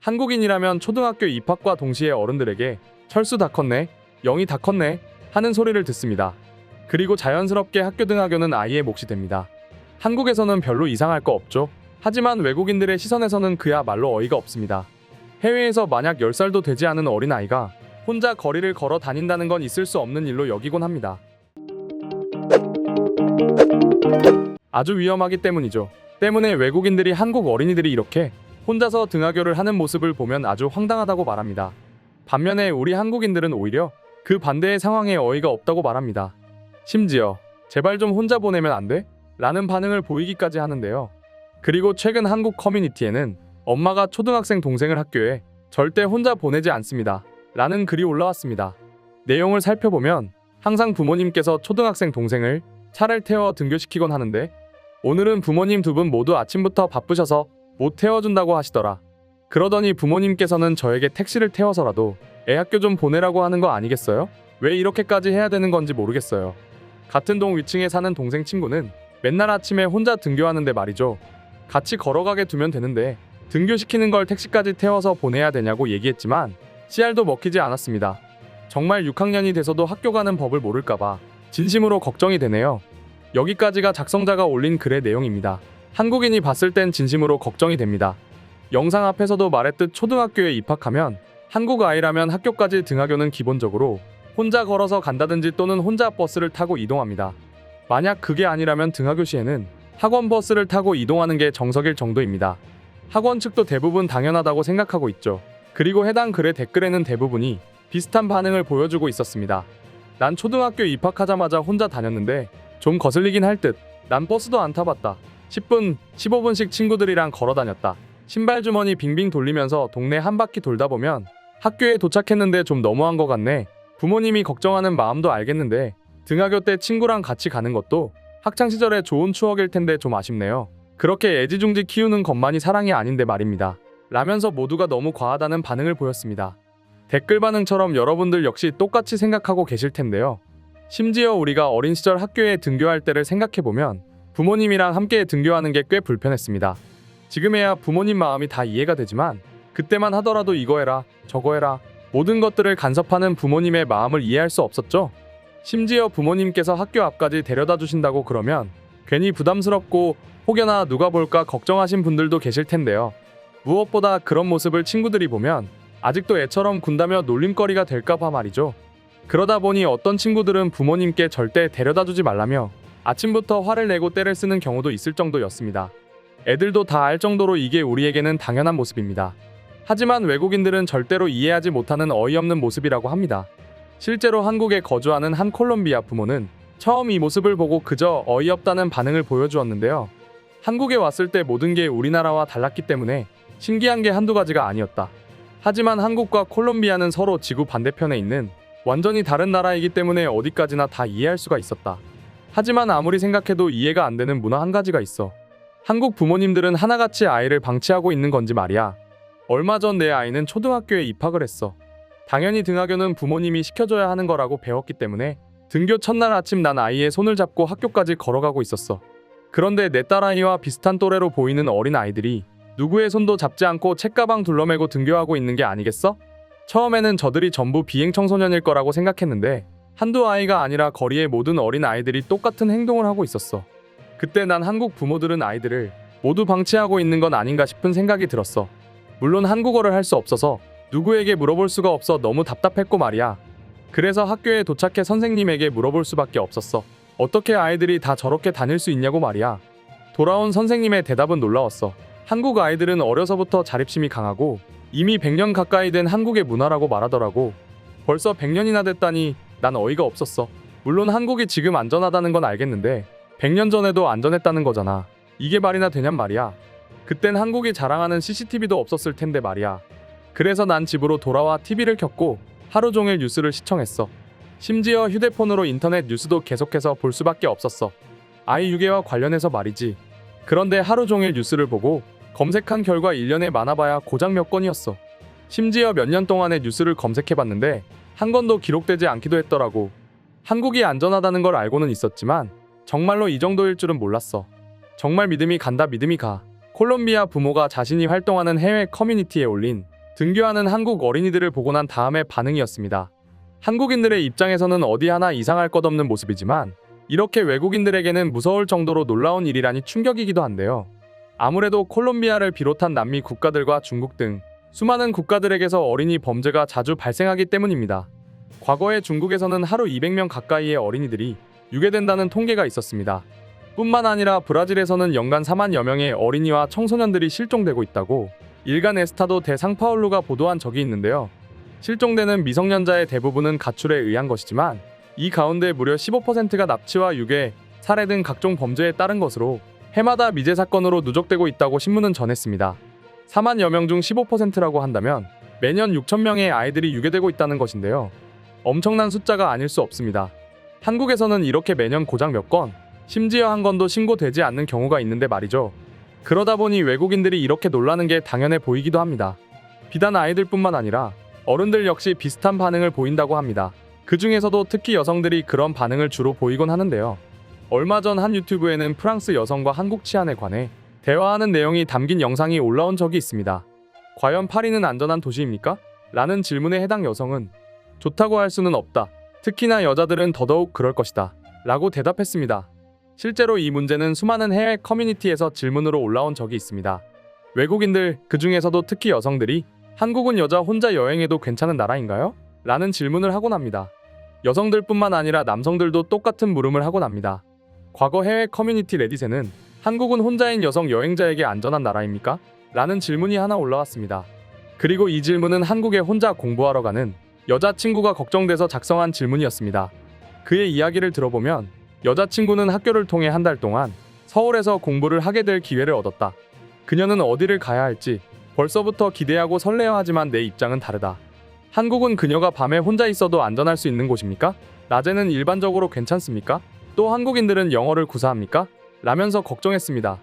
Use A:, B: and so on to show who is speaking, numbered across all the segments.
A: 한국인이라면 초등학교 입학과 동시에 어른들에게 철수 다 컸네, 영희 다 컸네 하는 소리를 듣습니다. 그리고 자연스럽게 학교 등하교는 아이의 몫이 됩니다. 한국에서는 별로 이상할 거 없죠. 하지만 외국인들의 시선에서는 그야말로 어이가 없습니다. 해외에서 만약 10살도 되지 않은 어린아이가 혼자 거리를 걸어 다닌다는 건 있을 수 없는 일로 여기곤 합니다. 아주 위험하기 때문이죠. 때문에 외국인들이 한국 어린이들이 이렇게 혼자서 등하교를 하는 모습을 보면 아주 황당하다고 말합니다. 반면에 우리 한국인들은 오히려 그 반대의 상황에 어이가 없다고 말합니다. 심지어 제발 좀 혼자 보내면 안 돼? 라는 반응을 보이기까지 하는데요. 그리고 최근 한국 커뮤니티에는 엄마가 초등학생 동생을 학교에 절대 혼자 보내지 않습니다. 라는 글이 올라왔습니다. 내용을 살펴보면 항상 부모님께서 초등학생 동생을 차를 태워 등교시키곤 하는데 오늘은 부모님 두 분 모두 아침부터 바쁘셔서 못 태워준다고 하시더라. 그러더니 부모님께서는 저에게 택시를 태워서라도 애 학교 좀 보내라고 하는 거 아니겠어요? 왜 이렇게까지 해야 되는 건지 모르겠어요. 같은 동 위층에 사는 동생 친구는 맨날 아침에 혼자 등교하는데 말이죠. 같이 걸어가게 두면 되는데 등교시키는 걸 택시까지 태워서 보내야 되냐고 얘기했지만 씨알도 먹히지 않았습니다. 정말 6학년이 돼서도 학교 가는 법을 모를까봐 진심으로 걱정이 되네요. 여기까지가 작성자가 올린 글의 내용입니다. 한국인이 봤을 땐 진심으로 걱정이 됩니다. 영상 앞에서도 말했듯 초등학교에 입학하면 한국 아이라면 학교까지 등하교는 기본적으로 혼자 걸어서 간다든지 또는 혼자 버스를 타고 이동합니다. 만약 그게 아니라면 등하교 시에는 학원 버스를 타고 이동하는 게 정석일 정도입니다. 학원 측도 대부분 당연하다고 생각하고 있죠. 그리고 해당 글의 댓글에는 대부분이 비슷한 반응을 보여주고 있었습니다. 난 초등학교 입학하자마자 혼자 다녔는데 좀 거슬리긴 할 듯. 난 버스도 안 타봤다. 10분, 15분씩 친구들이랑 걸어 다녔다. 신발 주머니 빙빙 돌리면서 동네 한 바퀴 돌다 보면 학교에 도착했는데 좀 너무한 것 같네. 부모님이 걱정하는 마음도 알겠는데 등하교 때 친구랑 같이 가는 것도 학창 시절의 좋은 추억일 텐데 좀 아쉽네요. 그렇게 애지중지 키우는 것만이 사랑이 아닌데 말입니다. 라면서 모두가 너무 과하다는 반응을 보였습니다. 댓글 반응처럼 여러분들 역시 똑같이 생각하고 계실 텐데요. 심지어 우리가 어린 시절 학교에 등교할 때를 생각해보면 부모님이랑 함께 등교하는 게 꽤 불편했습니다. 지금에야 부모님 마음이 다 이해가 되지만 그때만 하더라도 이거 해라 저거 해라 모든 것들을 간섭하는 부모님의 마음을 이해할 수 없었죠. 심지어 부모님께서 학교 앞까지 데려다 주신다고 그러면 괜히 부담스럽고 혹여나 누가 볼까 걱정하신 분들도 계실 텐데요. 무엇보다 그런 모습을 친구들이 보면 아직도 애처럼 군다며 놀림거리가 될까봐 말이죠. 그러다 보니 어떤 친구들은 부모님께 절대 데려다 주지 말라며 아침부터 화를 내고 때를 쓰는 경우도 있을 정도였습니다. 애들도 다 알 정도로 이게 우리에게는 당연한 모습입니다. 하지만 외국인들은 절대로 이해하지 못하는 어이없는 모습이라고 합니다. 실제로 한국에 거주하는 한 콜롬비아 부모는 처음 이 모습을 보고 그저 어이없다는 반응을 보여주었는데요. 한국에 왔을 때 모든 게 우리나라와 달랐기 때문에 신기한 게 한두 가지가 아니었다. 하지만 한국과 콜롬비아는 서로 지구 반대편에 있는 완전히 다른 나라이기 때문에 어디까지나 다 이해할 수가 있었다. 하지만 아무리 생각해도 이해가 안 되는 문화 한 가지가 있어. 한국 부모님들은 하나같이 아이를 방치하고 있는 건지 말이야. 얼마 전 내 아이는 초등학교에 입학을 했어. 당연히 등하교는 부모님이 시켜줘야 하는 거라고 배웠기 때문에 등교 첫날 아침 난 아이의 손을 잡고 학교까지 걸어가고 있었어. 그런데 내 딸아이와 비슷한 또래로 보이는 어린 아이들이 누구의 손도 잡지 않고 책가방 둘러매고 등교하고 있는 게 아니겠어? 처음에는 저들이 전부 비행 청소년일 거라고 생각했는데 한두 아이가 아니라 거리의 모든 어린 아이들이 똑같은 행동을 하고 있었어. 그때 난 한국 부모들은 아이들을 모두 방치하고 있는 건 아닌가 싶은 생각이 들었어. 물론 한국어를 할 수 없어서 누구에게 물어볼 수가 없어 너무 답답했고 말이야. 그래서 학교에 도착해 선생님에게 물어볼 수밖에 없었어. 어떻게 아이들이 다 저렇게 다닐 수 있냐고 말이야. 돌아온 선생님의 대답은 놀라웠어. 한국 아이들은 어려서부터 자립심이 강하고 이미 100년 가까이 된 한국의 문화라고 말하더라고. 벌써 100년이나 됐다니 난 어이가 없었어. 물론 한국이 지금 안전하다는 건 알겠는데 100년 전에도 안전했다는 거잖아. 이게 말이나 되냔 말이야. 그땐 한국이 자랑하는 CCTV도 없었을 텐데 말이야. 그래서 난 집으로 돌아와 TV를 켰고 하루 종일 뉴스를 시청했어. 심지어 휴대폰으로 인터넷 뉴스도 계속해서 볼 수밖에 없었어. 아이 유괴와 관련해서 말이지. 그런데 하루 종일 뉴스를 보고 검색한 결과 1년에 많아봐야 고작 몇 건이었어. 심지어 몇 년 동안의 뉴스를 검색해봤는데 한 건도 기록되지 않기도 했더라고. 한국이 안전하다는 걸 알고는 있었지만 정말로 이 정도일 줄은 몰랐어. 정말 믿음이 간다 믿음이 가. 콜롬비아 부모가 자신이 활동하는 해외 커뮤니티에 올린 등교하는 한국 어린이들을 보고 난 다음의 반응이었습니다. 한국인들의 입장에서는 어디 하나 이상할 것 없는 모습이지만 이렇게 외국인들에게는 무서울 정도로 놀라운 일이라니 충격이기도 한데요. 아무래도 콜롬비아를 비롯한 남미 국가들과 중국 등 수많은 국가들에게서 어린이 범죄가 자주 발생하기 때문입니다. 과거에 중국에서는 하루 200명 가까이의 어린이들이 유괴된다는 통계가 있었습니다. 뿐만 아니라 브라질에서는 연간 4만여 명의 어린이와 청소년들이 실종되고 있다고 일간 에스타도 대상파울루가 보도한 적이 있는데요. 실종되는 미성년자의 대부분은 가출에 의한 것이지만 이 가운데 무려 15%가 납치와 유괴, 살해 등 각종 범죄에 따른 것으로 해마다 미제 사건으로 누적되고 있다고 신문은 전했습니다. 4만여 명 중 15%라고 한다면 매년 6천 명의 아이들이 유괴되고 있다는 것인데요. 엄청난 숫자가 아닐 수 없습니다. 한국에서는 이렇게 매년 고작 몇 건, 심지어 한 건도 신고되지 않는 경우가 있는데 말이죠. 그러다 보니 외국인들이 이렇게 놀라는 게 당연해 보이기도 합니다. 비단 아이들뿐만 아니라 어른들 역시 비슷한 반응을 보인다고 합니다. 그 중에서도 특히 여성들이 그런 반응을 주로 보이곤 하는데요. 얼마 전 한 유튜브에는 프랑스 여성과 한국 치안에 관해 대화하는 내용이 담긴 영상이 올라온 적이 있습니다. 과연 파리는 안전한 도시입니까? 라는 질문에 해당 여성은 좋다고 할 수는 없다. 특히나 여자들은 더더욱 그럴 것이다. 라고 대답했습니다. 실제로 이 문제는 수많은 해외 커뮤니티에서 질문으로 올라온 적이 있습니다. 외국인들, 그 중에서도 특히 여성들이 한국은 여자 혼자 여행해도 괜찮은 나라인가요? 라는 질문을 하곤 합니다. 여성들뿐만 아니라 남성들도 똑같은 물음을 하곤 합니다. 과거 해외 커뮤니티 레딧에는 한국은 혼자인 여성 여행자에게 안전한 나라입니까? 라는 질문이 하나 올라왔습니다. 그리고 이 질문은 한국에 혼자 공부하러 가는 여자친구가 걱정돼서 작성한 질문이었습니다. 그의 이야기를 들어보면 여자친구는 학교를 통해 한 달 동안 서울에서 공부를 하게 될 기회를 얻었다. 그녀는 어디를 가야 할지 벌써부터 기대하고 설레어 하지만 내 입장은 다르다. 한국은 그녀가 밤에 혼자 있어도 안전할 수 있는 곳입니까? 낮에는 일반적으로 괜찮습니까? 또 한국인들은 영어를 구사합니까? 라면서 걱정했습니다.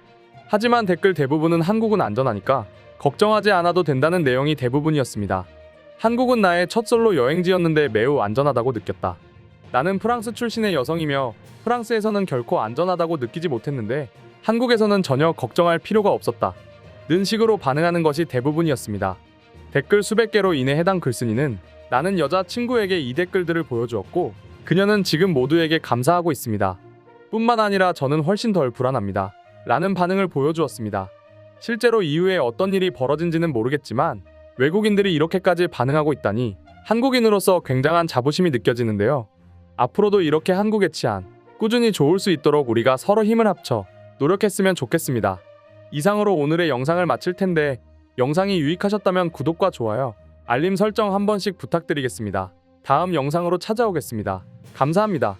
A: 하지만 댓글 대부분은 한국은 안전하니까 걱정하지 않아도 된다는 내용이 대부분이었습니다. 한국은 나의 첫 솔로 여행지였는데 매우 안전하다고 느꼈다. 나는 프랑스 출신의 여성이며 프랑스에서는 결코 안전하다고 느끼지 못했는데 한국에서는 전혀 걱정할 필요가 없었다. 는 식으로 반응하는 것이 대부분이었습니다. 댓글 수백 개로 인해 해당 글쓴이는 나는 여자 친구에게 이 댓글들을 보여주었고 그녀는 지금 모두에게 감사하고 있습니다. 뿐만 아니라 저는 훨씬 덜 불안합니다. 라는 반응을 보여주었습니다. 실제로 이후에 어떤 일이 벌어진지는 모르겠지만 외국인들이 이렇게까지 반응하고 있다니 한국인으로서 굉장한 자부심이 느껴지는데요. 앞으로도 이렇게 한국의 치안 꾸준히 좋을 수 있도록 우리가 서로 힘을 합쳐 노력했으면 좋겠습니다. 이상으로 오늘의 영상을 마칠 텐데 영상이 유익하셨다면 구독과 좋아요, 알림 설정 한 번씩 부탁드리겠습니다. 다음 영상으로 찾아오겠습니다. 감사합니다.